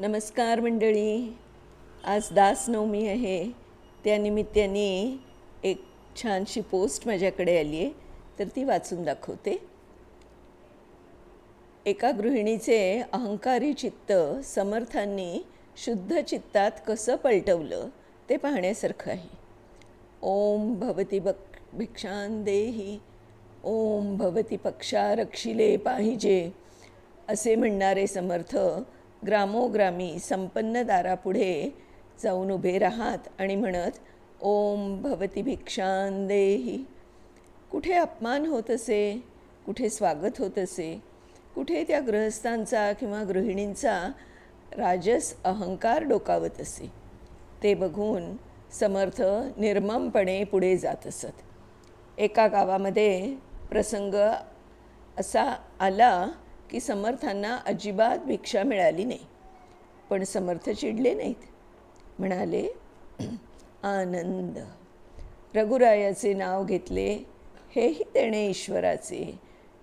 नमस्कार मंडळी. आज दासनवमी आहे. त्यानिमित्ताने एक छानशी पोस्ट माझ्याकडे आली आहे. तर ती वाचून दाखवते. एका गृहिणीचे अहंकारी चित्त समर्थांनी शुद्ध चित्तात कसं पलटवलं ते पाहण्यासारखं आहे. ओम भवती बक भिक्षां देही. ओम भवती पक्षा रक्षिले पाहिजे. असे म्हणणारे समर्थ ग्रामोग्रामी संपन्न दारापुढे जाऊन उभे राहात आणि म्हणत ओम भवती भिक्षां देही. कुठे अपमान होत असे? कुठे स्वागत होत असे? कुठे त्या गृहस्थांचा किंवा गृहिणींचा राजस अहंकार डोकावत असे? ते बघून समर्थ निर्ममपणे पुढे जात असत. एका गावामध्ये प्रसंग असा आला की समर्थांना अजिबात भिक्षा मिळाली नाही. पण समर्थ चिडले नाहीत. म्हणाले आनंद रघुरायाचे नाव घेतले हेही देणे ईश्वराचे.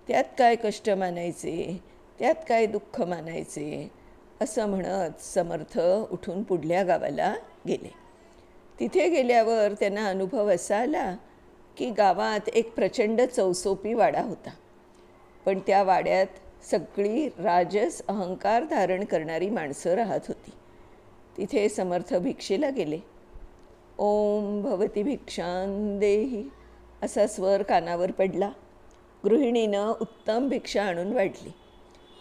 त्यात काय कष्ट मानायचे त्यात काय दुःख मानायचे असं म्हणत समर्थ उठून पुढल्या गावाला गेले. तिथे गेल्यावर त्यांना अनुभव असा आला की गावात एक प्रचंड चौसोपी वाडा होता. पण त्या वाड्यात सगळी राजस अहंकार धारण करणारी माणसं राहत होती. तिथे समर्थ भिक्षेला गेले. ओम भवती भिक्षां देही असा स्वर कानावर पडला. गृहिणीनं उत्तम भिक्षा आणून वाढली.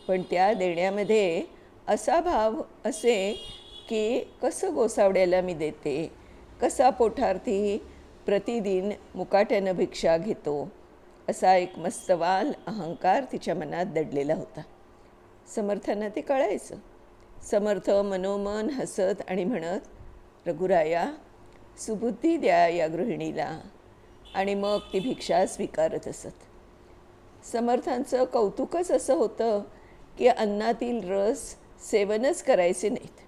पण त्या देण्यामध्ये असा भाव असे की कसं गोसावड्याला मी देते? कसा पोठार्थी प्रतिदिन मुकाट्यानं भिक्षा घेतो? असा एक मस्तवाल अहंकार तिच्या मनात दडलेला होता. समर्थांना ते कळायचं. समर्थ मनोमन हसत आणि म्हणत रघुराया सुबुद्धी द्या या गृहिणीला आणि मग ती भिक्षा स्वीकारत असत. समर्थांचं कौतुकच असं होतं की अन्नातील रस सेवनच करायचे नाहीत.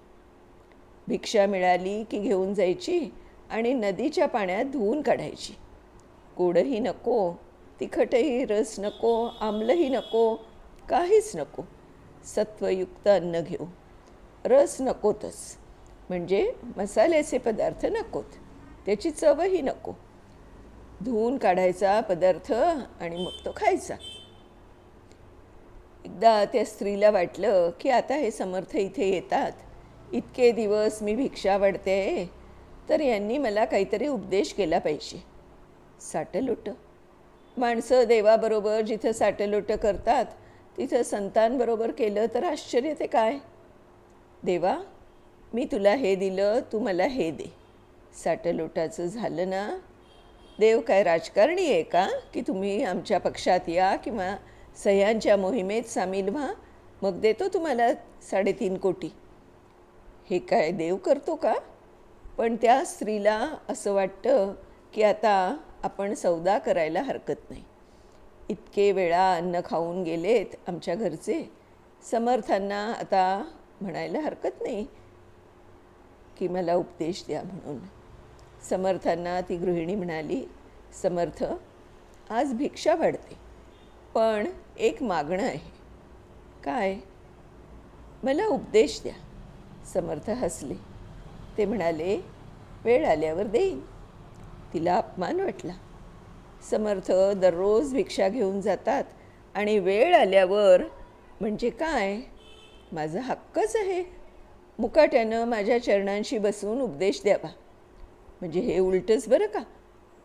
भिक्षा मिळाली की घेऊन जायची आणि नदीच्या पाण्यात धुवून काढायची. गोडही नको तिखटही रस नको आम्लही नको काहीच नको. सत्वयुक्त अन्न घेऊ. रस नकोतच. म्हणजे मसाल्याचे पदार्थ नकोत. त्याची चवही नको. धुवून काढायचा पदार्थ आणि मग तो खायचा. एकदा त्या स्त्रीला वाटलं की आता हे समर्थ इथे येतात. इतके दिवस मी भिक्षा वाढते तर यांनी मला काहीतरी उपदेश केला पाहिजे. साटलोटं माणसं देवाबरोबर जिथं साटलोटं करतात तिथं संतांबरोबर केलं तर आश्चर्य ते काय? देवा मी तुला हे दिलं तू मला हे दे. साटलोटाचं झालं ना? देव काय राजकारणी आहे का? की तुम्ही आमच्या पक्षात या किंवा सह्यांच्या मोहिमेत सामील व्हा? मग देतो तुम्हाला साडेतीन कोटी. हे काय देव करतो का? पण त्या स्त्रीला असं वाटतं की आता आपण सौदा करायला हरकत नाही. इतके वेळा अन्न खाऊन गेलेत आमच्या घरचे. समर्थांना आता म्हणायला हरकत नाही. की मला उपदेश द्या म्हणून. समर्थांना ती गृहिणी म्हणाली समर्थ आज भिक्षा वाढते. पण एक मागणं आहे. काय? मला उपदेश द्या. समर्थ हसले. ते म्हणाले वेळ आल्यावर देईन. तिला अपमान वाटला. समर्थ दररोज भिक्षा घेऊन जातात आणि वेळ आल्यावर म्हणजे काय? माझा हक्कच आहे. मुकाट्यानं माझ्या चरणांशी बसून उपदेश द्यावा. म्हणजे हे उलटंच बरं का?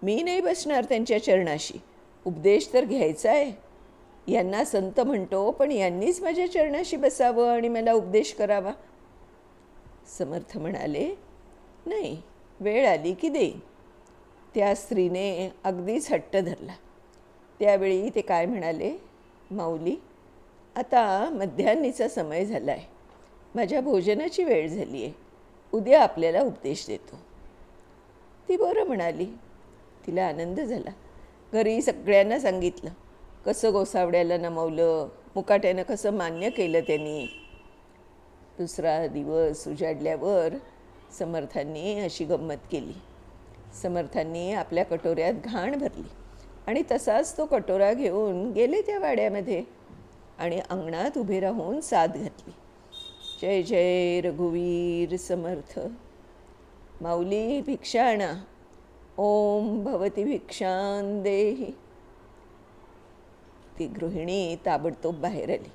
मी नाही बसणार त्यांच्या चरणाशी. उपदेश तर घ्यायचा आहे. यांना संत म्हणतो पण यांनीच माझ्या चरणाशी बसावं आणि मला उपदेश करावा. समर्थ म्हणाले नाही वेळ आली की देईन. त्या स्त्रीने अगदीच हट्ट धरला. त्यावेळी ते काय म्हणाले? माऊली आता मध्यान्नीचा समय झाला आहे माझ्या भोजनाची वेळ झाली आहे उद्या आपल्याला उपदेश देतो. ती बरं म्हणाली. तिला आनंद झाला. घरी सगळ्यांना सांगितलं. कसं गोसावड्याला नमवलं? मुकाट्यानं कसं मान्य केलं त्यांनी? दुसरा दिवस उजाडल्यावर समर्थांनी अशी गंमत केली. समर्थांनी आपल्या कटोऱ्यात घाण भरली. आणि तसाच तो कटोरा घेऊन गेले त्या वाड्यामध्ये आणि अंगणात उभे राहून साथ घातली. जय जय रघुवीर समर्थ. माऊली भिक्षाणा ओम भवती भिक्षां देही. ती गृहिणी ताबडतोब बाहेर आली.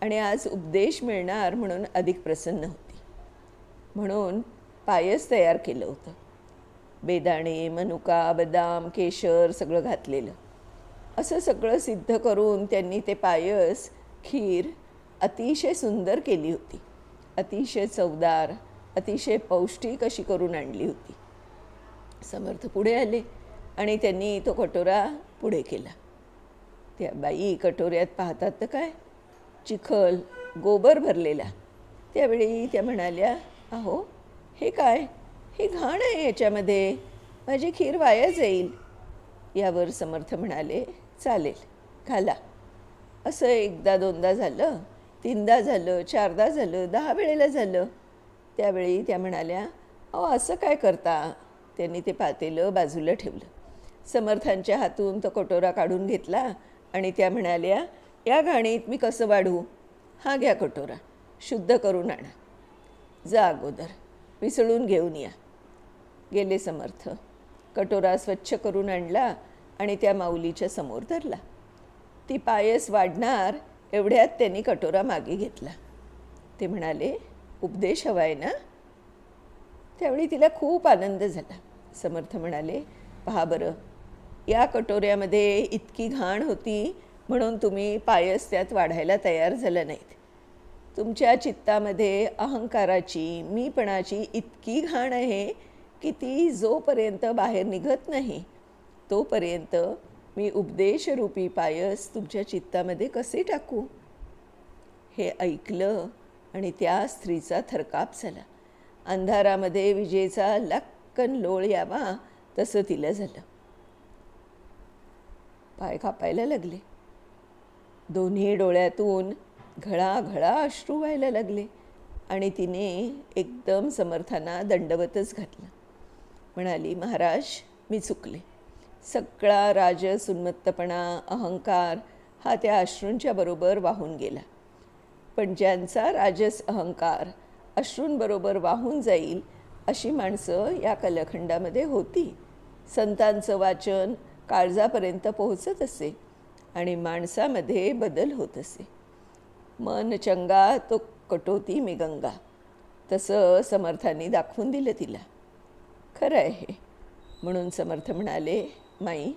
आणि आज उपदेश मिळणार म्हणून अधिक प्रसन्न होती. म्हणून पायस तयार केलं होतं. बेदाणे मनुका बदाम केशर सगळं घातलेलं. असं सगळं सिद्ध करून त्यांनी ते पायस खीर अतिशय सुंदर केली होती. अतिशय चवदार अतिशय पौष्टिक अशी करून आणली होती. समर्थ पुढे आले आणि त्यांनी तो कटोरा पुढे केला. त्या बाई कटोऱ्यात पाहतात तर काय? चिखल गोबर भरलेला. त्यावेळी त्या म्हणाल्या अहो हे काय? हे घाण आहे याच्यामध्ये. माझी खीर वाया जाईल. यावर समर्थ म्हणाले चालेल घाला. असं एकदा दोनदा झालं. तीनदा झालं चारदा झालं दहा वेळेला झालं. त्यावेळी त्या म्हणाल्या अहो असं काय करता? त्यांनी ते पातेलं बाजूला ठेवलं. समर्थांच्या हातून तो कटोरा काढून घेतला आणि त्या म्हणाल्या या घाणीत मी कसं वाढू? हा घ्या कटोरा शुद्ध करून आणा. जा अगोदर विसळून घेऊन या. गेले समर्थ. कटोरा स्वच्छ करून आणला आणि त्या माऊलीच्या समोर धरला. ती पायस वाढणार एवढ्यात त्यांनी कटोरा मागे घेतला. ते म्हणाले उपदेश हवा आहे ना? त्यावेळी तिला खूप आनंद झाला. समर्थ म्हणाले पहा बरं या कटोऱ्यामध्ये इतकी घाण होती म्हणून तुम्ही पायस त्यात वाढायला तयार झाला नाहीत. तुमच्या चित्तामध्ये अहंकाराची मीपणाची इतकी घाण आहे की ती जोपर्यंत बाहेर निघत नाही तोपर्यंत मी उपदेशरूपी पायस तुमच्या चित्तामध्ये कसे टाकू? हे ऐकलं आणि त्या स्त्रीचा थरकाप झाला. अंधारामध्ये विजेचा लक्कन लोळ यावा तसं तिला झालं. पाय कापायला लागले. दोन्ही डोळ्यातून घळाघळा अश्रू व्हायला लागले आणि तिने एकदम समर्थांना दंडवतच घातलं. म्हणाली महाराज मी चुकले. सगळा राजस उन्मत्तपणा अहंकार हा त्या अश्रूंच्या बरोबर वाहून गेला. पण ज्यांचा राजस अहंकार अश्रूंबरोबर वाहून जाईल अशी माणसं या कलखंडामध्ये होती. संतांचं वाचन काळजापर्यंत पोहोचत असे आणि माणसामध्ये बदल होत असे. मन चंगा तो कटोती मी गंगा. तसं समर्थांनी दाखवून दिलं तिला. खरं आहे. म्हणून समर्थ म्हणाले माई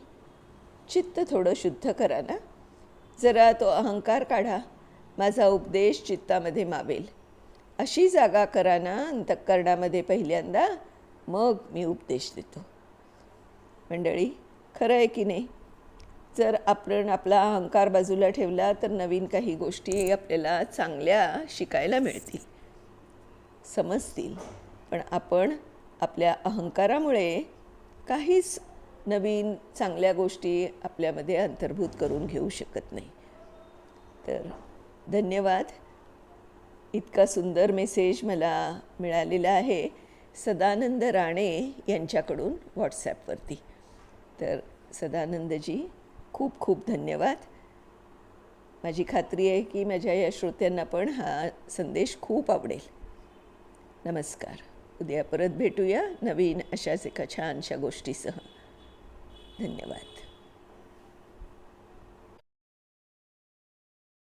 चित्त थोडं शुद्ध करा ना. जरा तो अहंकार काढा. माझा उपदेश चित्तामध्ये मावेल. अशी जागा करा ना अंतःकरणामध्ये पहिल्यांदा. मग मी उपदेश देतो. मंडळी खरं आहे की नाही? जर आपण आपला अहंकार बाजूला ठेवला तर नवीन काही गोष्टी आपल्याला चांगल्या शिकायला मिळतील. समजतील. पण आपण आपल्या अहंकारामुळे काहीच नवीन चांगल्या गोष्टी आपल्यामध्ये अंतर्भूत करून घेऊ शकत नाही. तर धन्यवाद. इतका सुंदर मेसेज मला मिळालेला आहे सदानंद राणे यांच्याकडून व्हॉट्सॲपवरती. तर सदानंदजी खूप खूप धन्यवाद. माझी खात्री आहे की माझ्या या श्रोत्यांना पण हा संदेश खूप आवडेल. नमस्कार. उद्या परत भेटूया नवीन अशाच एका छानशा गोष्टीसह. धन्यवाद.